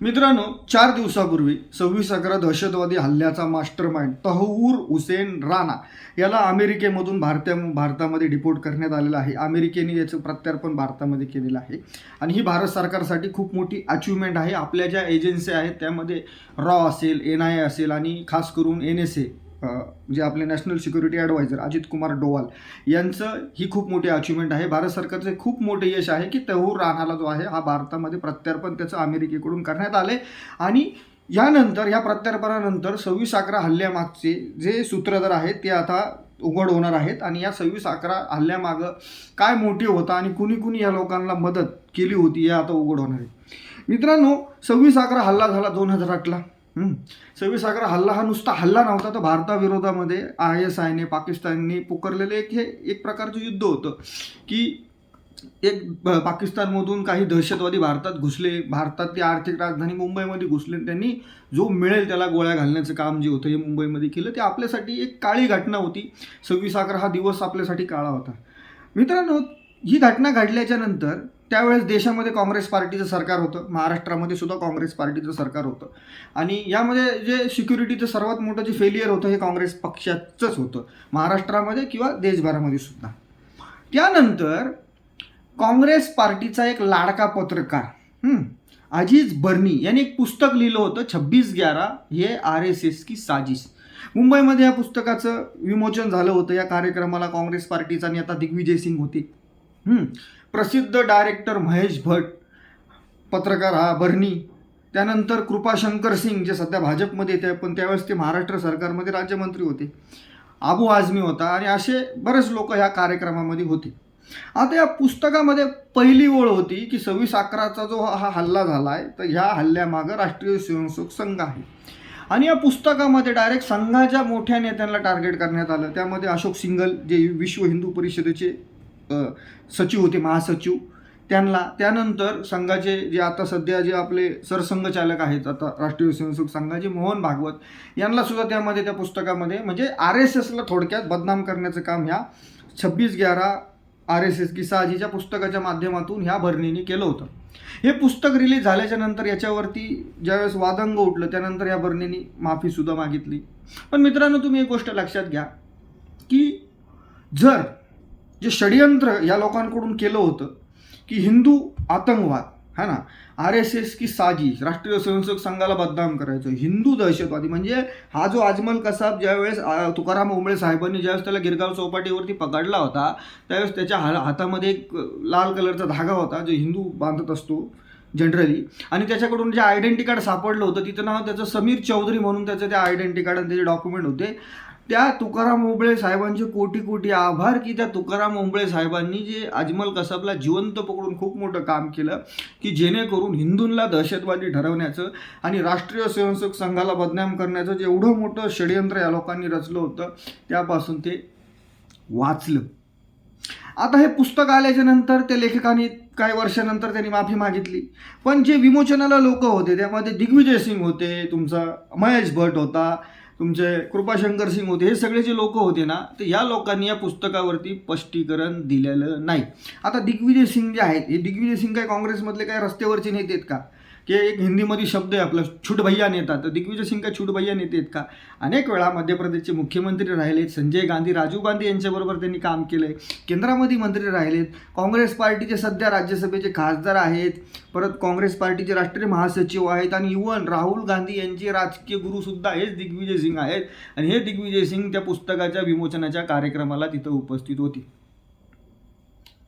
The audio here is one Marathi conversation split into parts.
मित्रांनो चार दिवसापूर्वी सव्वीस अकरा दहशतवादी हल्ल्याचा मास्टर माइंड तहवूर हुसेन राणा याला अमेरिकेमधून भारत्या भारतामध्ये डिपोर्ट करण्यात आलेला आहे. अमेरिकेने याचं प्रत्यार्पण भारतामध्ये केलेलं आहे. आणि ही भारत सरकारसाठी खूप मोठी अचिव्हमेंट आहे. आपल्या ज्या एजन्सी आहेत त्यामध्ये रॉ असेल एन आय असेल आणि खास करून एन एस ए जे आपले national security adviser Ajit Kumar Doval यांचं ही खूप मोठी अचिव्हमेंट आहे. भारत सरकारचं खूप मोठे यश आहे की तहूर राणाला जो आहे हा भारतामध्ये प्रत्यार्पण त्याचं अमेरिकेकडून करण्यात आले आणि यानंतर या प्रत्यार्पणानंतर सव्वीस अकरा हल्ल्यामागचे जे सूत्रधार आहेत ते आता उघड होणार आहेत. आणि या सव्वीस अकरा हल्ल्यामागं काय मोठी होता आणि कुणी कुणी या लोकांना मदत केली होती हे आता उघड होणार आहे. मित्रांनो सव्वीस अकरा हल्ला झाला दोन हजार आठला. सव्वीस अकरा हल्ला हा नुसता हल्ला नव्हता तर भारताविरोधामध्ये आय एस आयने पाकिस्तानने पुकारलेलं एक हे एक प्रकारचं युद्ध होतं की एक पाकिस्तानमधून काही दहशतवादी भारतात घुसले भारतातली आर्थिक राजधानी मुंबईमध्ये घुसले त्यांनी जो मिळेल त्याला गोळ्या घालण्याचं काम जे होतं हे मुंबईमध्ये केलं ते आपल्यासाठी एक काळी घटना होती. सव्वीस अकरा हा दिवस आपल्यासाठी काळा होता. मित्रांनो ही घटना घडल्याच्या नंतर त्यावेळेस देशामध्ये काँग्रेस पार्टीचं सरकार होतं. महाराष्ट्रामध्ये सुद्धा काँग्रेस पार्टीचं सरकार होतं. आणि यामध्ये जे सिक्युरिटीचं सर्वात मोठं जे फेलियर होतं हे काँग्रेस पक्षाचंच होतं. महाराष्ट्रामध्ये किंवा देशभरामध्ये सुद्धा. त्यानंतर काँग्रेस पार्टीचा एक लाडका पत्रकार अजीज बर्नी यांनी एक पुस्तक लिहिलं होतं छब्बीस ग्यारा हे आर एस एस की साजिश. मुंबईमध्ये या पुस्तकाचं विमोचन झालं होतं. या कार्यक्रमाला काँग्रेस पार्टीचा नेता दिग्विजय सिंग होते. प्रसिद्ध डायरेक्टर महेश भट पत्रकार हा बर्नी त्यानंतर कृपाशंकर सिंग जे सध्या भाजपमध्ये येते पण त्यावेळेस ते महाराष्ट्र सरकारमध्ये राज्यमंत्री होते. आबू आझमी होता आणि असे बरेच लोक ह्या कार्यक्रमामध्ये होते. आता या पुस्तकामध्ये पहिली ओळ होती की सव्वीस अकराचा जो हा हल्ला झाला आहे तर ह्या हल्ल्यामागं राष्ट्रीय स्वयंसेवक संघ आहे. आणि या पुस्तकामध्ये डायरेक्ट संघाच्या मोठ्या नेत्यांना टार्गेट करण्यात आलं. त्यामध्ये अशोक सिंगल जे विश्व हिंदू परिषदेचे सचिव होते महासचिव. त्यांना त्यानंतर संघाचे जे आता सध्या जे आपले सरसंघचालक आहेत आता राष्ट्रीय स्वयंसेवक संघाचे मोहन भागवत यांना सुद्धा त्यामध्ये त्या पुस्तकामध्ये म्हणजे आर एस एसला थोडक्यात बदनाम करण्याचं काम ह्या छब्बीस ग्यारा आर एस एस की साजीच्या पुस्तकाच्या माध्यमातून ह्या भरणीने केलं होतं. हे पुस्तक रिलीज झाल्याच्यानंतर याच्यावरती ज्यावेळेस वादंग उठलं त्यानंतर या भरणीने माफीसुद्धा मागितली. पण मित्रांनो तुम्ही एक गोष्ट लक्षात घ्या की जर जे षडयंत्र या लोकांकडून केलं होतं की हिंदू आतंकवाद है ना? आर एस एस की साजिश राष्ट्रीय स्वयंसेवक संघाला बदनाम करायचं हिंदू दहशतवादी. म्हणजे हा जो अजमल कसाब ज्यावेळेस तुकाराम ओंबळे साहेबांनी ज्यावेळेस त्याला गिरगाव चौपाटीवरती पकडला होता त्यावेळेस त्याच्या हा हातामध्ये एक लाल कलरचा धागा होता जो हिंदू बांधत असतो जनरली. आणि त्याच्याकडून जे आयडेंटी कार्ड सापडलं होतं तिथं नाव त्याचं समीर चौधरी म्हणून त्याचं ते आयडेंटी कार्ड आणि त्याचे डॉक्युमेंट होते. त्या तुकाराम ओंबळे साहेबांचे कोटी कोटी आभार की त्या तुकाराम ओंबळे साहेबांनी जे अजमल कसाबला जिवंत पकडून खूप मोठं काम केलं की जेणेकरून हिंदूंना दहशतवादी ठरवण्याचं आणि राष्ट्रीय स्वयंसेवक संघाला बदनाम करण्याचं जेवढं मोठं षडयंत्र या लोकांनी रचलं होतं त्यापासून ते वाचलं. आता हे पुस्तक आल्याच्यानंतर त्या लेखकाने काही वर्षानंतर त्यांनी माफी मागितली. पण जे विमोचनाला लोक होते त्यामध्ये दिग्विजय सिंग होते तुमचा महेश भट होता तुमचे कृपाशंकर सिंग होते हे सगळे जे लोक होते ना तर या लोकांनी या पुस्तकावरती स्पष्टीकरण दिलेलं नाही. आता दिग्विजय सिंग जे आहेत हे दिग्विजय सिंग काय काँग्रेसमधले काय रस्त्यावरचे नेते आहेत का? की एक हिंदीमध्ये शब्द आहे आपला छूट भैया नेता तर दिग्विजय सिंग का छूट भैया नेते आहेत का? अनेक वेळा मध्य प्रदेशचे मुख्यमंत्री राहिलेत संजय गांधी राजीव गांधी यांच्याबरोबर त्यांनी काम केलं आहे केंद्रामध्ये मंत्री राहिलेत काँग्रेस पार्टीचे सध्या राज्यसभेचे खासदार आहेत परत काँग्रेस पार्टीचे राष्ट्रीय महासचिव आहेत आणि इवन राहुल गांधी यांचे राजकीय गुरुसुद्धा हेच दिग्विजय सिंग आहेत. आणि हे दिग्विजय सिंग त्या पुस्तकाच्या विमोचनाच्या कार्यक्रमाला तिथं उपस्थित होती.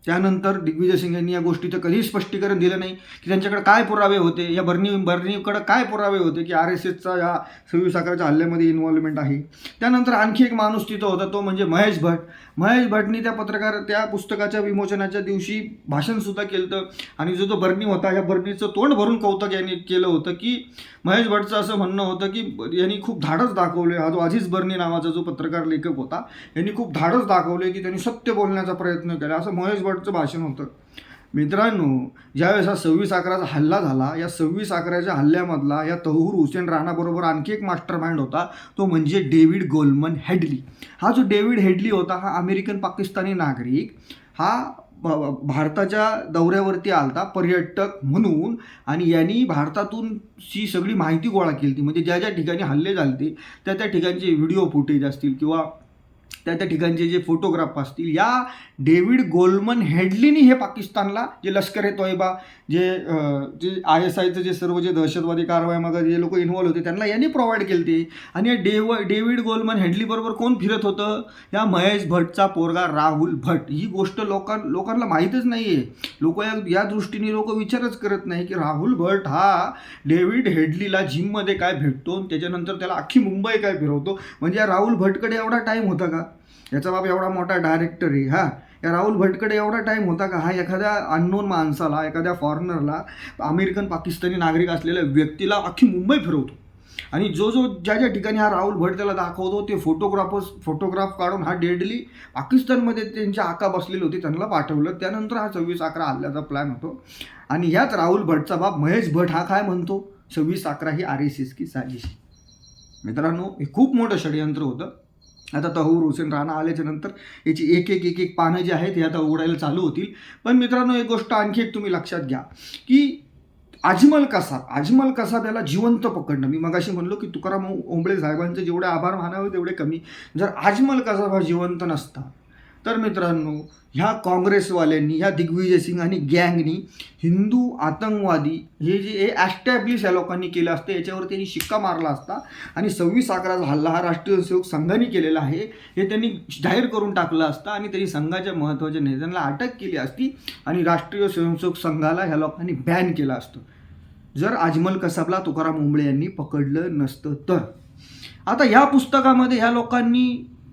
त्यानंतर दिग्विजय सिंग यांनी या गोष्टीचं कधीही स्पष्टीकरण दिलं नाही की त्यांच्याकडे काय पुरावे होते या बर्नी बर्नीकडे काय पुरावे होते की आर एस एसचा या सव्वीस अकराच्या हल्ल्यामध्ये इन्व्हॉल्वमेंट आहे? त्यानंतर आणखी एक माणूस तिथं होता तो म्हणजे महेश भट. महेश भटनी त्या पत्रकार त्या पुस्तकाच्या विमोचनाच्या दिवशी भाषणसुद्धा केलं होतं आणि जो तो बर्नी होता या बर्नीचं तोंड भरून कौतुक यांनी केलं होतं की महेश भटचं असं म्हणणं होतं की यांनी खूप धाडस दाखवले. हा जो अजिज बर्नी नावाचा जो पत्रकार लेखक होता यांनी खूप धाडस दाखवले की त्यांनी सत्य बोलण्याचा प्रयत्न केला. असं महेश भट शेवटचं भाषण होतं. मित्रांनो ज्यावेळेस हा सव्वीस अकराचा हल्ला झाला या सव्वीस अकराच्या हल्ल्यामधला या तहूर हुसेन राणाबरोबर आणखी एक मास्टर माइंड होता तो म्हणजे डेव्हिड गोल्मन हेडली. हा जो डेव्हिड हेडली होता हा अमेरिकन पाकिस्तानी नागरिक हा भारताच्या दौऱ्यावरती आलता पर्यटक म्हणून आणि यांनी भारतातून ची सगळी माहिती गोळा केली ती म्हणजे ज्या ज्या ठिकाणी हल्ले झाले त्या त्या ठिकाणचे व्हिडिओ फुटेज असतील किंवा त्या त्या ठिकाणचे जे फोटोग्राफ असतील या डेव्हिड गोल्मन हेडलीनी हे पाकिस्तानला जे लष्कर ए तोयबा जे जे आय एस आयचं जे सर्व जे दहशतवादी कारवायामध्ये जे लोक इन्व्हॉल्व होते त्यांना यांनी प्रोव्हाइड केले ते. आणि या डेव डेव्हिड गोल्मन हेडलीबरोबर कोण फिरत होतं? या महेश भट्टचा पोरगा राहुल भट्ट ही गोष्ट लोकां लोकांना माहीतच नाही आहे लोक या या दृष्टीने लोक विचारच करत नाही की राहुल भट्ट हा डेव्हिड हेडलीला जिममध्ये काय भेटतो? आणि त्याच्यानंतर त्याला अख्खी मुंबई काय फिरवतो? म्हणजे या राहुल भटकडे एवढा टाईम होता का? याचा बाप एवढा मोठा डायरेक्टर आहे हा. या राहुल भटकडे एवढा टाईम होता का? हा एखाद्या अननोन माणसाला एखाद्या फॉरेनरला अमेरिकन पाकिस्तानी नागरिक असलेल्या व्यक्तीला अख्खी मुंबई फिरवतो. आणि जो जो ज्या ज्या ठिकाणी हा राहुल भट त्याला दाखवतो ते फोटोग्राफर्स फोटोग्राफ काढून हा डेडली पाकिस्तानमध्ये त्यांच्या आका बसलेले होते त्यांना पाठवलं. त्यानंतर हा सव्वीस अकरा हल्ल्याचा प्लॅन होतो. आणि ह्याच राहुल भटचा बाप महेश भट हा काय म्हणतो? सव्वीस अकरा ही आर एस एस की साजिश. मित्रांनो हे खूप मोठं षडयंत्र होतं. आता तहूर हुसेन राणा आल्याच्यानंतर याची एक एक एक एक पानं जी आहेत हे आता उघडायला चालू होतील. पण मित्रांनो एक गोष्ट आणखी एक तुम्ही लक्षात घ्या की अजमल कसाब अजमल कसाब याला जिवंत पकडणं. मी मगाशी म्हणलो की तुकाराम ओंबळे साहेबांचे जेवढे आभार मानावे तेवढे कमी. जर अजमल कसाब हा जिवंत नसता तर मित्रांनो ह्या काँग्रेसवाल्यांनी ह्या दिग्विजय सिंग आणि गँगनी हिंदू आतंकवादी हे जे हे ॲस्टॅब्लिश या लोकांनी केलं असतं याच्यावर त्यांनी शिक्का मारला असता आणि सव्वीस अकराचा हल्ला हा राष्ट्रीय सेवक संघाने केलेला आहे. हे त्यांनी जाहीर करून टाकलं असतं आणि त्यांनी संघाच्या महत्त्वाच्या नेत्यांना अटक केली असती आणि राष्ट्रीय स्वयंसेवक संघाला ह्या लोकांनी बॅन केलं असतं. जर अजमल कसाबला तुकाराम मुंबळे यांनी पकडलं नसतं तर. आता ह्या पुस्तकामध्ये ह्या लोकांनी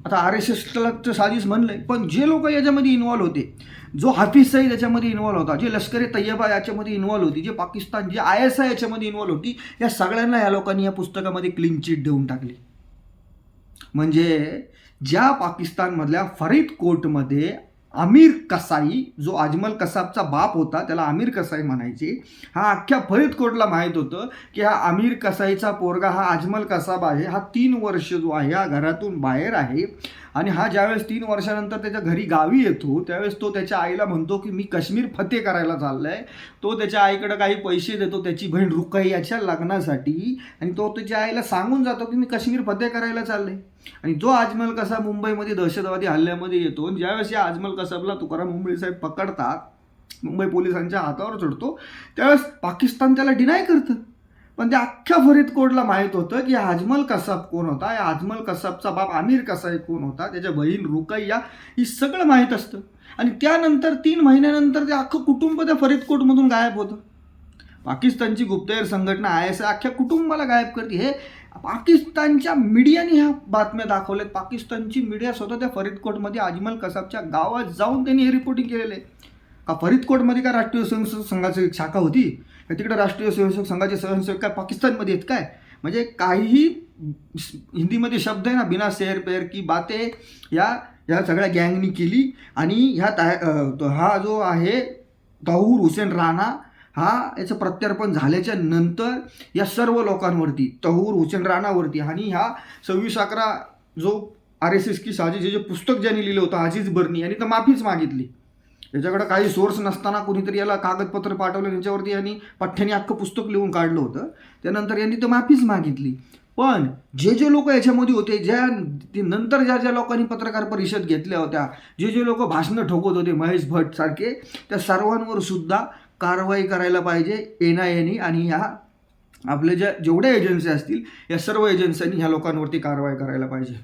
आता आर एस एसला तर साधीच म्हणलंय पण जे लोक याच्यामध्ये इन्व्हॉल्व होते जो हाफिज सईद याच्यामध्ये इन्व्हॉल्व होता जे लष्कर ए तय्यबा याच्यामध्ये इन्व्हॉल्व होती जे पाकिस्तान जे आय एस आय याच्यामध्ये इन्व्हॉल्व होती या सगळ्यांना या लोकांनी या पुस्तकामध्ये क्लीन चिट देऊन टाकली. म्हणजे ज्या पाकिस्तानमधल्या फरीद कोर्टमध्ये आमिर कसाई जो अजमल कसाबचा बाप होता त्याला आमिर कसाई म्हणायचे. हा अख्ख्या फरीदकोटला माहीत होतं की हा आमिर कसाईचा पोरगा हा अजमल कसाब आहे. हा तीन वर्ष जो आहे हा घरातून बाहेर आहे. आणि हा ज्यावेळेस तीन वर्षानंतर त्याच्या घरी गावी येतो त्यावेळेस तो त्याच्या आईला म्हणतो की मी काश्मीर फते करायला चाललाय. तो त्याच्या आईकडं काही पैसे देतो त्याची बहीण रुकाई याच्या लग्नासाठी आणि तो त्याच्या आईला सांगून जातो की मी काश्मीर फते करायला चाललंय. आणि जो आजमल कसाब मुंबईमध्ये दहशतवादी हल्ल्यामध्ये येतो आणि ज्यावेळेस या आजमल कसाबला तुकाराम मुंबई साहेब पकडतात मुंबई पोलिसांच्या हातावर चढतो त्यावेळेस पाकिस्तान त्याला डिनाय करतं. पण त्या अख्ख्या फरीद कोडला माहीत होतं की आजमल अजमल कसाब कोण होता? या अजमल कसाबचा बाप आमिर कसाई कोण होता? त्याच्या बहीण रुकैया ही सगळं माहीत असतं. आणि त्यानंतर तीन महिन्यानंतर ते अख्खं कुटुंब त्या फरीद कोटमधून गायब होतं. पाकिस्तानची गुप्तहेर संघटना आय एस अख्ख्या कुटुंबाला गायब करते. हे पाकिस्तानच्या मीडियाने ह्या बातम्या दाखवल्यात. पाकिस्तानची मीडिया स्वतः त्या फरीदकोटमध्ये अजमल कसाबच्या गावात जाऊन त्यांनी हे रिपोर्टिंग केलेलं आहे. का फरीदकोटमध्ये का राष्ट्रीय स्वयंसेवक संघाची एक शाखा होती? तिकडे राष्ट्रीय स्वयंसेवक संघाचे स्वयंसेवक काय पाकिस्तानमध्ये आहेत काय? म्हणजे काहीही हिंदीमध्ये शब्द आहे ना बिना शेर पेर की बाते या या सगळ्या गँगनी केली आणि ह्या ता हा जो आहे ताहूर हुसेन राणा हा याचं प्रत्यार्पण झाल्याच्यानंतर या सर्व लोकांवरती तहूर हुसेन राणावरती आणि ह्या सव्वीस अकरा जो आर एस एस की साजिश जे पुस्तक ज्यांनी लिहिलं होतं अजीज बर्नी यांनी तर माफीच मागितली. याच्याकडे काही सोर्स नसताना कुणीतरी याला कागदपत्र पाठवलं याच्यावरती यांनी पठ्ठ्याने अख्खं पुस्तक लिहून काढलं होतं. त्यानंतर यांनी तर माफीच मागितली. पण जे जे लोक याच्यामध्ये होते ज्या ते नंतर ज्या ज्या लोकांनी पत्रकार परिषद घेतल्या होत्या जे जे लोक भाषणं ठोकत होते महेश भट सारखे त्या सर्वांवर सुद्धा कारवाई करायला पाहिजे एन आय एनी आणि ह्या आपल्या ज्या जेवढ्या एजन्सी असतील या सर्व एजन्सींनी ह्या लोकांवरती कारवाई करायला पाहिजे.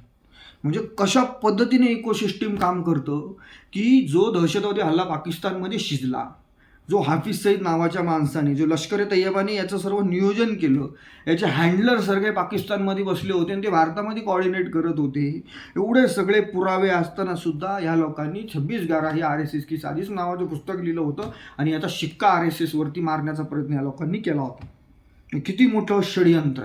म्हणजे कशा पद्धतीने इकोसिस्टीम काम करतं की जो दहशतवादी हल्ला पाकिस्तानमध्ये शिजला जो हाफिज सईद नावाच्या माणसाने जो लष्कर ए तय्यबाने याचं सर्व नियोजन केलं याचे हँडलर सगळे पाकिस्तानमध्ये बसले होते आणि ते भारतामध्ये कॉर्डिनेट करत होते एवढे सगळे पुरावे असताना सुद्धा या लोकांनी छब्बीस गारा ही आर एस एस की साधीच नावाचं पुस्तक लिहिलं होतं आणि याचा शिक्का आर एस एसवरती मारण्याचा प्रयत्न या लोकांनी केला होता. किती मोठं षडयंत्र.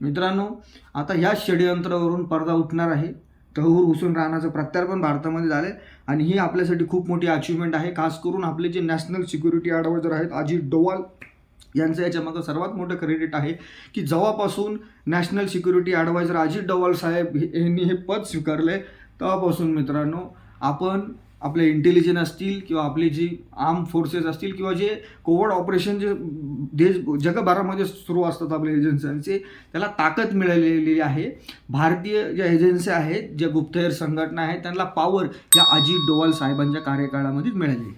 मित्रांनो आता ह्या षडयंत्रावरून पडदा उठणार आहे. तहूर हुसेन राहण्याचं प्रत्यार्पण भारतामध्ये झालं आणि ही आपल्यासाठी खूप मोठी अचिव्हमेंट आहे. खास करून आपले जे नॅशनल सिक्युरिटी ॲडवायझर आहेत अजित डोवाल यांचं याच्यामागं सर्वात मोठं क्रेडिट आहे की जेव्हापासून national security adviser Ajit Doval साहेब हे- यांनी हे पद स्वीकारले तेव्हापासून मित्रांनो आपण आपले इंटेलिजन्स असतील किंवा आपली जी आर्म फोर्सेस असतील किंवा जे कोवड ऑपरेशन जे देश जगभरामध्ये सुरू असतात आपल्या एजन्सीचे त्याला ताकद मिळालेली आहे. भारतीय ज्या एजन्सी आहेत ज्या गुप्तहेर संघटना आहेत त्यांना पॉवर या अजित डोवाल साहेबांच्या कार्यकाळामध्येच मिळाली.